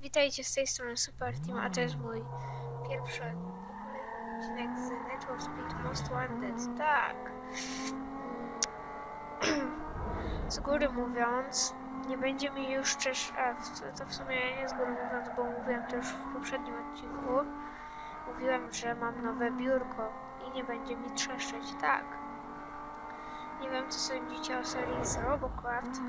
Witajcie z, tej strony Super Team, a to jest mój pierwszy odcinek z for Speed Most Wanted. Tak. Z góry mówiąc, nie będzie mi już czesz... A, to w sumie nie z góry mówiąc, bo mówiłem to już w poprzednim odcinku. Mówiłem, że mam nowe biurko i nie będzie mi trzeszczeć. Tak. Nie wiem, co sądzicie o serii z Robocraft.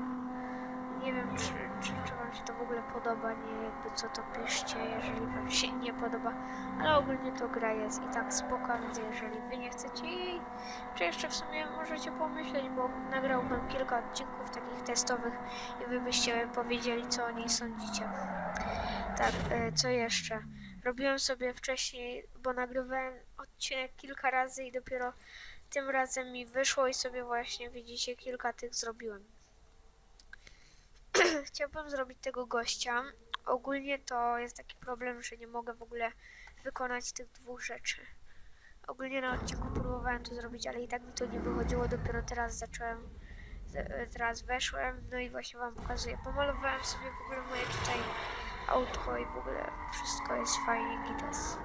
Nie wiem, czy, czy, czy wam się to w ogóle podoba, nie jakby co to piszcie, jeżeli wam się nie podoba, ale ogólnie to gra jest i tak spoko, więc jeżeli wy nie chcecie jej, czy jeszcze w sumie możecie pomyśleć, bo nagrałbym kilka odcinków takich testowych i wy byście powiedzieli, co o niej sądzicie. Tak, e, co jeszcze? Robiłem sobie wcześniej, bo nagrywałem odcinek kilka razy i dopiero tym razem mi wyszło i sobie właśnie, widzicie, kilka tych zrobiłem. Chciałbym zrobić tego gościa. Ogólnie to jest taki problem, że nie mogę w ogóle wykonać tych dwóch rzeczy. Ogólnie na odcinku próbowałem to zrobić, ale i tak mi to nie wychodziło. Dopiero teraz zacząłem, teraz weszłem, no i właśnie wam pokazuję. Pomalowałem sobie w ogóle moje tutaj autko i w ogóle wszystko jest fajnie, gites.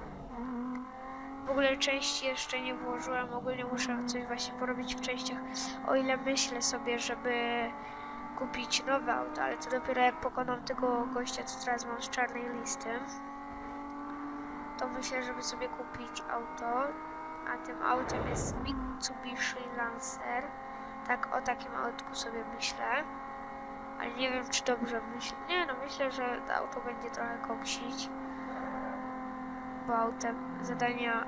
W ogóle części jeszcze nie włożyłem, ogólnie muszę coś właśnie porobić w częściach, o ile myślę sobie, żeby kupić nowe auto, ale to dopiero jak pokonam tego gościa, co teraz mam z czarnej listy, to myślę, żeby sobie kupić auto, a tym autem jest Mitsubishi Lancer. Tak, o takim autku sobie myślę, ale nie wiem, czy dobrze myślę. Nie no, myślę, że to auto będzie trochę koksić, bo autem zadania,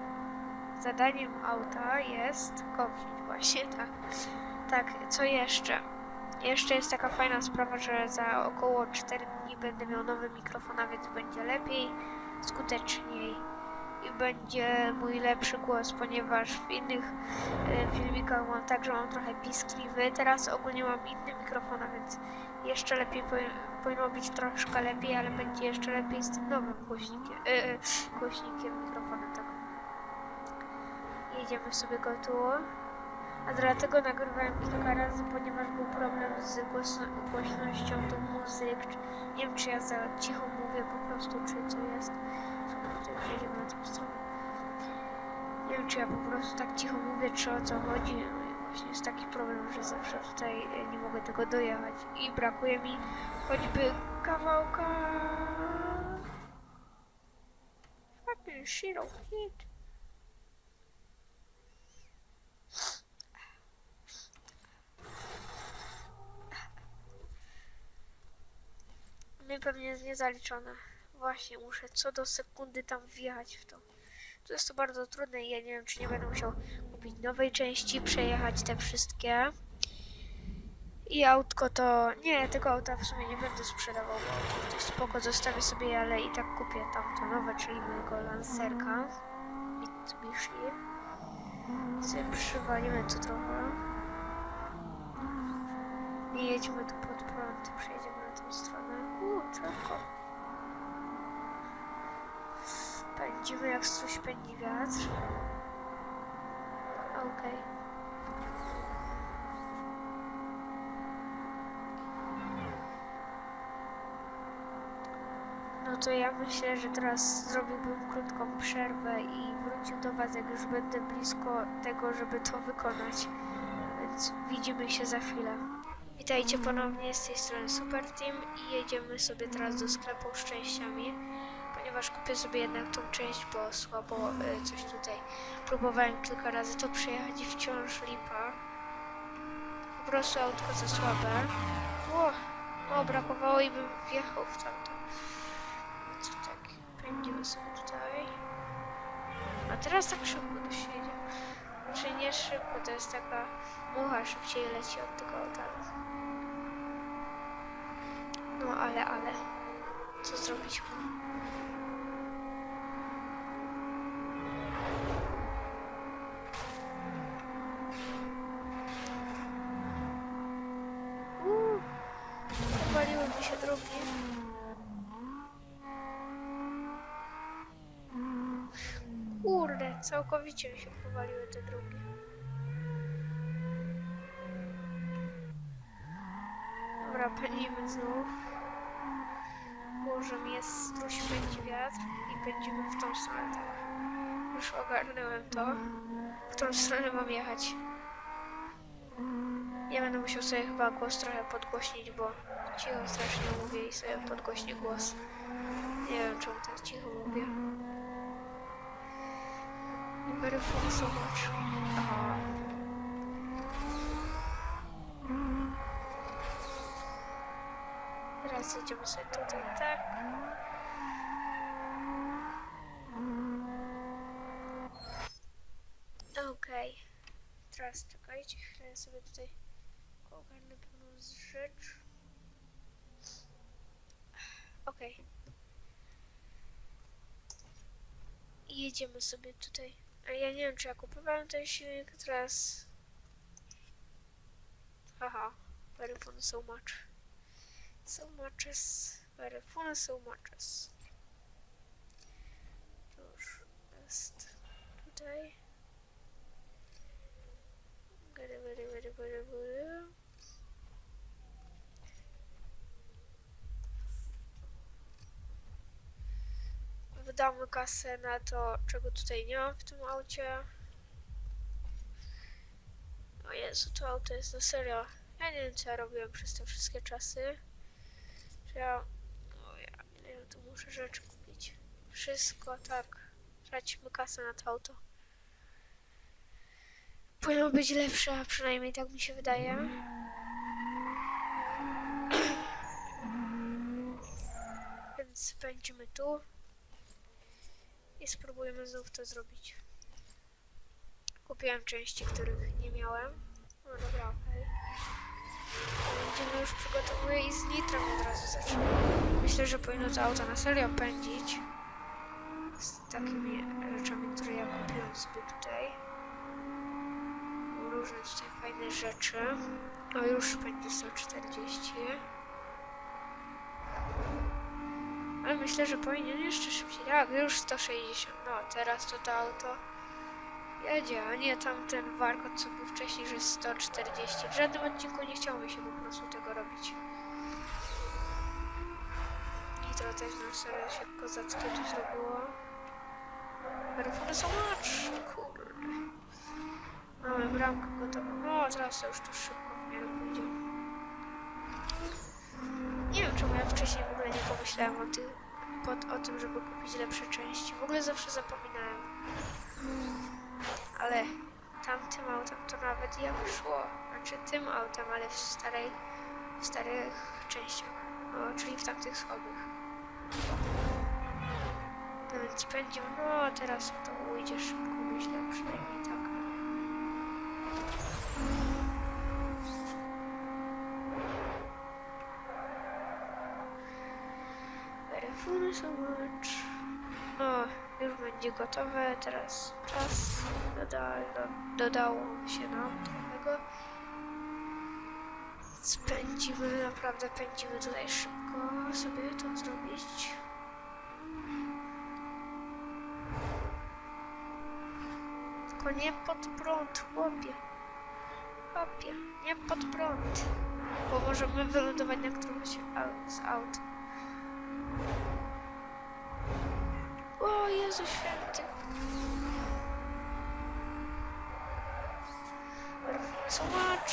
zadaniem auta jest koksić właśnie, tak. Tak, co jeszcze? Jeszcze jest taka fajna sprawa, że za około 4 dni będę miał nowy mikrofon, a więc będzie lepiej, skuteczniej i będzie mój lepszy głos, ponieważ w innych e, filmikach mam tak, że mam trochę piskliwy. Teraz ogólnie mam inny mikrofon, a więc jeszcze lepiej powi- powinno być troszkę lepiej, ale będzie jeszcze lepiej z tym nowym głośnikiem, e, e, głośnikiem mikrofonem. Tak. Jedziemy sobie go tu. A dlatego nagrywałem kilka razy, ponieważ był problem z głośno głośnością do muzyk. Nie wiem, czy ja za cicho mówię po prostu, czy co jest. Nie wiem, czy ja po prostu tak cicho mówię, czy o co chodzi. No i właśnie jest taki problem, że zawsze tutaj e, nie mogę tego dojechać. I brakuje mi choćby kawałka... Fucking shit of hit. Pewnie jest niezaliczone. Właśnie, muszę co do sekundy tam wjechać w to. To jest to bardzo trudne i ja nie wiem, czy nie będę musiał kupić nowej części, przejechać te wszystkie. I autko to... Nie, tego auta w sumie nie będę sprzedawał, bo spoko, zostawię sobie ale i tak kupię tamto nowe, czyli mojego Lancerka. Mitsubishi. I sobie przywalimy tu trochę. Nie jedźmy tu pod prąd, przejedziemy na tą stronę. Drzewko. Pędzimy jak struś pędzi wiatr. Okej. No to ja myślę, że teraz zrobiłbym krótką przerwę i wrócił do Was, jak już będę blisko tego, żeby to wykonać. Więc widzimy się za chwilę. Witajcie ponownie z tej strony Super Team i jedziemy sobie teraz do sklepu z częściami, ponieważ kupię sobie jednak tą część, bo słabo y, coś tutaj próbowałem kilka razy to przejechać i wciąż lipa. Po prostu autko za słabe. O, brakowało i bym wjechał w tamto. Co tak, pędzimy sobie tutaj. A teraz tak szybko to się Znaczy nie szybko, to jest taka mucha szybciej leci od tego auta. No ale, ale. Co zrobić? Uuu, powaliły mi się drogi. Kurde, całkowicie mi się powaliły te drogi. Dobra, pędzimy znów. mi jest struś pędzi wiatr i pędzimy w tą stronę. Już ogarnąłem to, w którą stronę mam jechać. Ja będę musiał sobie chyba głos trochę podgłośnić, bo cicho strasznie mówię i sobie podgłośnię głos. Nie wiem, czemu tak cicho mówię. Aha. Teraz jedziemy sobie tutaj, tak. Okej. Teraz czekajcie chwilę, sobie tutaj ogarnę pewną rzecz. Okej. I jedziemy sobie tutaj. A ja nie wiem, czy ja kupowałem ten silnik teraz. Haha, very fun so much. So muches, very fun so muches. To już jest tutaj. Gary, gary, gary, gary, gary. Wydamy kasę na to, czego tutaj nie mam w tym aucie. O Jezu, to auto jest na serio. Ja nie wiem, co ja robiłem przez te wszystkie czasy. Że ja... O ja wiem, tu muszę rzeczy kupić. Wszystko, tak. Tracimy kasę na to auto. Powinno być lepsze, a przynajmniej tak mi się wydaje. Więc pędzimy tu. I spróbujemy znów to zrobić. Kupiłem części, których nie miałem. No dobra, okej. Będziemy już przygotowuję i z nitrem od razu zaczynamy. Myślę, że powinno to auto na serio pędzić. Z takimi rzeczami, które ja kupiłem sobie tutaj. Różne tutaj fajne rzeczy. No już pędzi 140. Ale myślę, że powinien jeszcze szybciej. Tak, już 160. No, teraz to to auto jedzie, a nie tamten warkot, co był wcześniej, że 140. W żadnym odcinku nie chciało mi się po prostu tego robić. Nitro też na serio się kozackie tu zrobiło. Perfum much. Kurde. Mamy bramkę gotową. No, teraz to już tu szybko w miarę pójdzie. Nie wiem, czemu ja wcześniej w ogóle nie pomyślałem o, ty, pod, o tym, żeby kupić lepsze części. W ogóle zawsze zapominałem. Ale tamtym autem to nawet jak szło. Znaczy tym autem, ale w starej, w starych częściach. No, czyli w tamtych słabych. No więc pędzimy. No, teraz to ujdzie szybko, myślę, przynajmniej tak. Fun so much. O, już będzie gotowe. Teraz czas doda, do, dodało się nam trochę. Spędzimy, naprawdę pędzimy tutaj szybko sobie to zrobić. Tylko nie pod prąd, chłopie. Chłopie, nie pod prąd. Bo możemy wylądować na którymś z aut. O Jezu Święty. So much,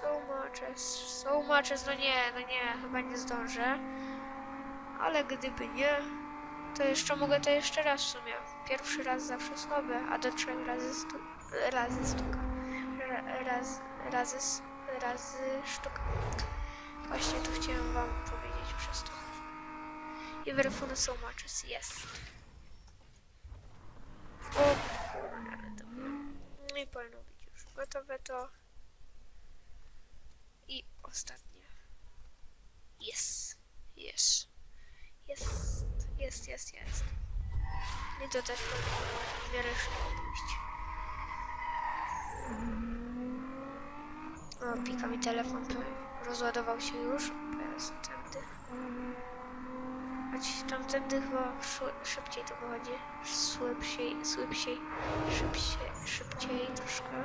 so much, so much, no nie, no nie, chyba nie zdążę. Ale gdyby nie, to jeszcze mogę to jeszcze raz w sumie. Pierwszy raz zawsze słabe, a do trzech razy, stu, razy sztuka. Ra, raz, razy, razy sztuka. Właśnie to chciałem wam powiedzieć przez to. I verfuny so much, dobra. No i powinno być już gotowe to. I ostatnie. Jest. Jest. Jest. Jest, jest, jest. I to też powinno w miarę pójść. O, pika mi telefon, rozładował się już. Teraz tędy. Choć tamtędy chyba szy- szybciej to wychodzi. Szybciej, szybciej, szybciej, szybciej troszkę.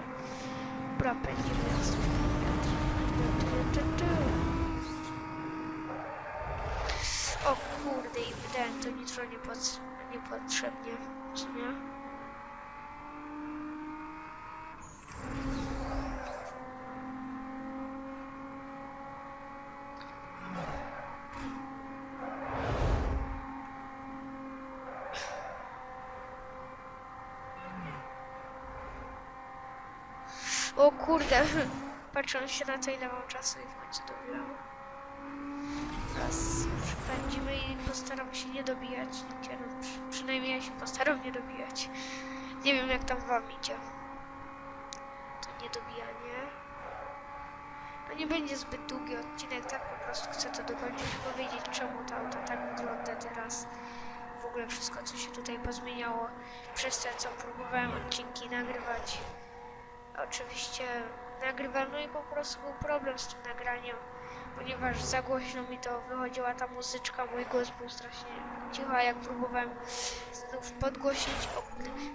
Dobra, pędzimy teraz. O kurde, i wydałem to nitro niepod, niepotrzebnie, czy nie? O kurde, patrząc się na to ile mam czasu i w końcu dobiłam. Teraz przepędzimy i postaram się nie dobijać nigdzie, przy, przynajmniej ja się postaram nie dobijać. Nie wiem jak tam wam idzie. To niedobijanie. No nie będzie zbyt długi odcinek, tak po prostu chcę to dokończyć, powiedzieć czemu to auto tak wygląda teraz. W ogóle wszystko co się tutaj pozmieniało przez te co próbowałem odcinki nagrywać. Oczywiście nagrywam, no i po prostu był problem z tym nagraniem, ponieważ za głośno mi to wychodziła ta muzyczka, mój głos był strasznie cicho, a jak próbowałem znów podgłośnić,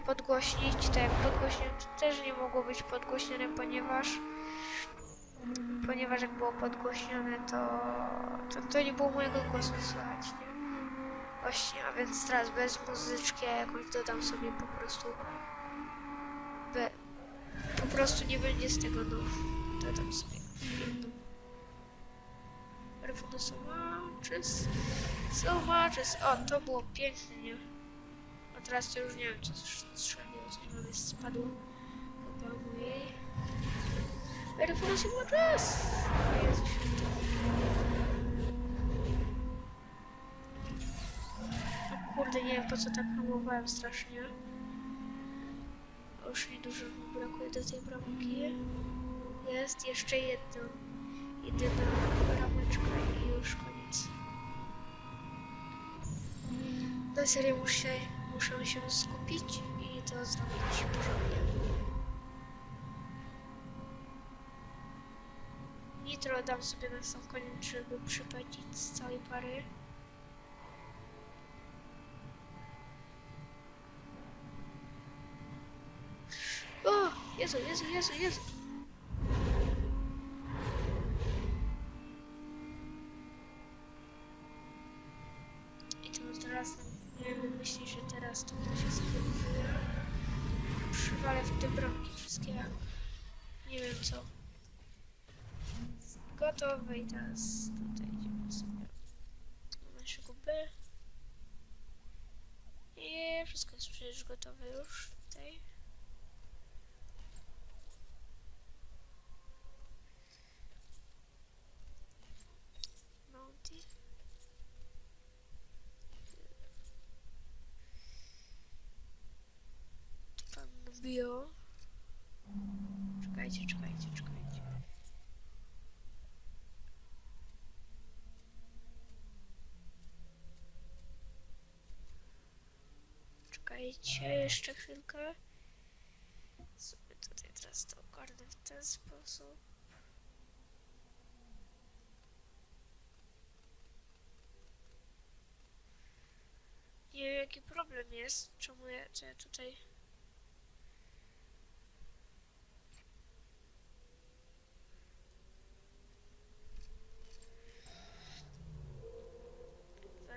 podgłośnić, to jak podgłośniłem, to też nie mogło być podgłośnione, ponieważ ponieważ jak było podgłośnione, to, to, to nie było mojego głosu słychać, nie? Właśnie, a więc teraz bez muzyczki, a jakąś dodam sobie po prostu prostu nie będzie z tego no. Dodam sobie jedną. Perfumy so matches. So matches. O, to było piękne, nie? A teraz to już nie wiem, co strzeliło, coś mam jest spadło. Chyba mojej. Perfumy so matches. O Jezu święty. Kurde, nie wiem po co tak hamowałem strasznie. Już mi dużo brakuje do tej bramki. Jest jeszcze jedno. Jedyna brameczka i już koniec. Na serio muszę, muszę się skupić i to zrobić porządnie. Nitro dam sobie na sam koniec, żeby przypędzić z całej pary. O! Jezu, Jezu, Jezu, Jezu! I to teraz miałem myśli, że teraz to to się. Przywalę w te bramki wszystkie. Nie wiem co. Gotowe i teraz tutaj idziemy sobie naszego B. I wszystko jest przecież gotowe już tutaj. Mounty. Tu bio. Czekajcie, czekajcie, czekajcie. Czekajcie jeszcze chwilkę. Sobie tutaj teraz to ogarnę w ten sposób. Nie wiem jaki problem jest, czemu ja tutaj...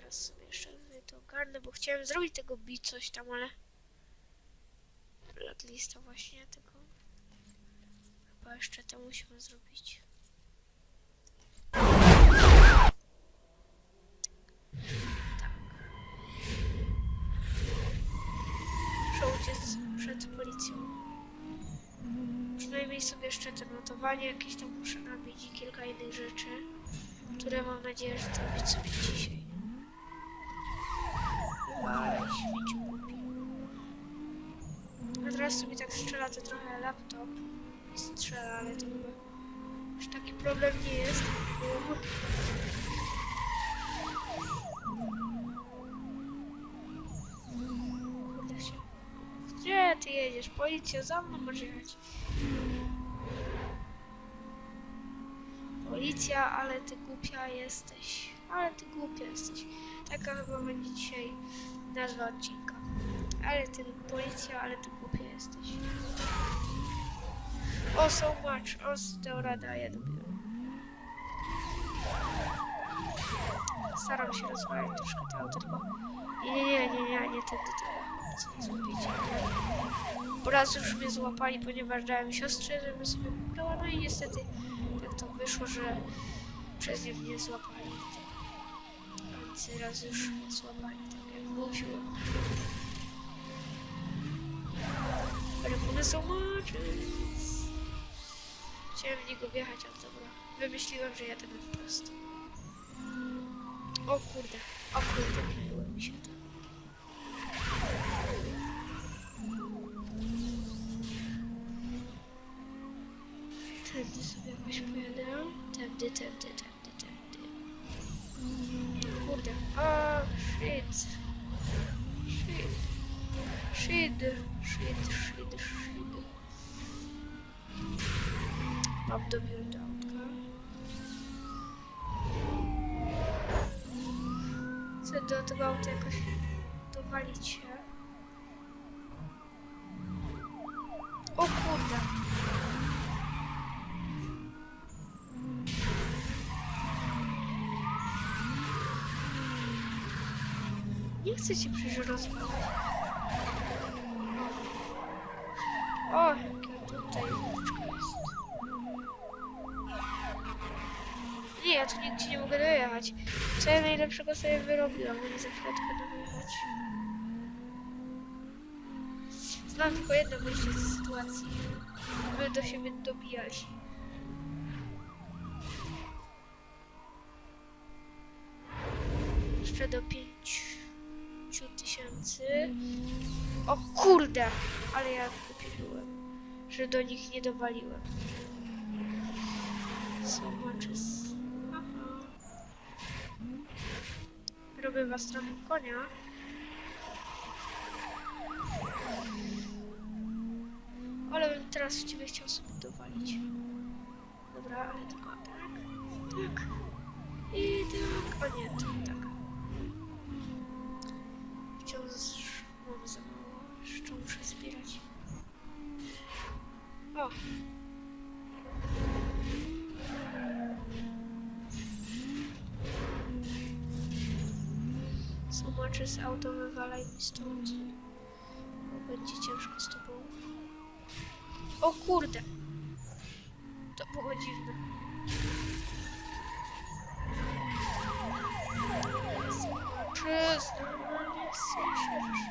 Zaraz sobie jeszcze to ogarnę, bo chciałem zrobić tego beat coś tam, ale... Lista właśnie tego... Chyba jeszcze to musimy zrobić. Uciec przed policją. Przynajmniej sobie jeszcze te notowanie jakieś tam muszę nabić i kilka innych rzeczy, które mam nadzieję, że zrobić sobie dzisiaj. Ale śmieciu kupi. A teraz sobie tak strzela to trochę laptop. I strzela, ale to chyba już taki problem nie jest. Się. Gdzie ty jedziesz? Policja za mną może jechać. Policja, ale ty głupia jesteś. Ale ty głupia jesteś. Taka chyba będzie dzisiaj nazwa odcinka. Ale ty policja, ale ty głupia jesteś. O, so much. O, Teorada, ja lubię. staram się rozwalać troszkę to auto, tylko... Nie, nie, nie, nie, nie, nie tędy to co zrobić, nie. Po raz już mnie złapali, ponieważ dałem siostrze, żeby sobie wybrała, no i niestety tak to wyszło, że przez nie mnie złapali. Więc raz już złapali, tak jak mówiłem. Ale one są matches. Chciałem w niego wjechać, ale dobra. Wymyśliłem, że jadę na wprost. O kurde, o kurde, myliło mi się to. Tędy sobie jakoś pojadę. Tędy, tędy, tędy, tędy. Kurde. O, shit. Shit. Shit, shit, shit. Mam dobiór do autka. Chcę do tego auta jakoś dowalić się. O kurde. Nie chcę cię przecież rozwalać. O, jakie tutaj łóżko jest. Nie, ja tu nigdzie nie mogę Co ja najlepszego sobie wyrobiłam, nie za będę wyjechać. Znam tylko jedno wyjście z sytuacji. By do siebie dobijać. Jeszcze do pięciu tysięcy. O kurde! Ale ja wypiliłem, że do nich nie dowaliłem. So much. Aha. Robię was trochę konia. Ale bym teraz w ciebie chciał sobie dowalić. Dobra, ale tylko tak. Tak. I tak. O nie, to tak. Zobaczę z auto wywalaj mi stąd. Będzie ciężko z tobą. O kurde! To było dziwne. Zobaczysz, normalnie słyszysz.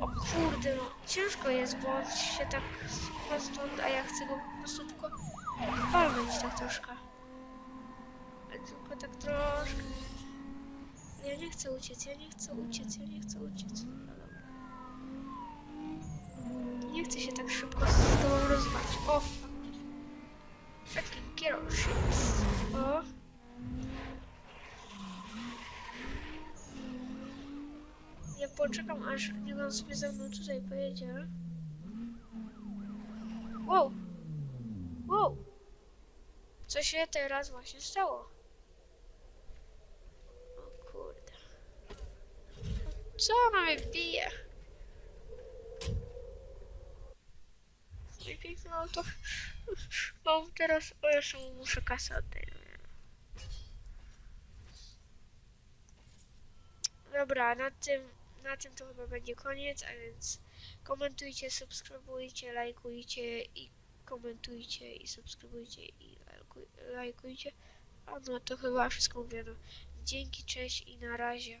O kurde, no ciężko jest, bo on się tak stąd, a ja chcę go po prostu tylko walnąć tak troszkę. Tak troszkę. Ja nie chcę uciec, ja nie chcę uciec, ja nie chcę uciec. No dobra. Nie chcę się tak szybko z tobą rozwać. O, killer shit. O. Ja poczekam, aż niech on sobie ze mną tutaj pojedzie. Wow! Wow! Co się teraz właśnie stało? O kurde. Co ona mnie bije? Piękne auto. Mam teraz... O, jeszcze mu muszę kasę oddać. Dobra, na tym, na tym to chyba będzie koniec, a więc komentujcie, subskrybujcie, lajkujcie i komentujcie i subskrybujcie i lajkuj, lajkujcie. A no to chyba wszystko mówiono. Dzięki, cześć i na razie.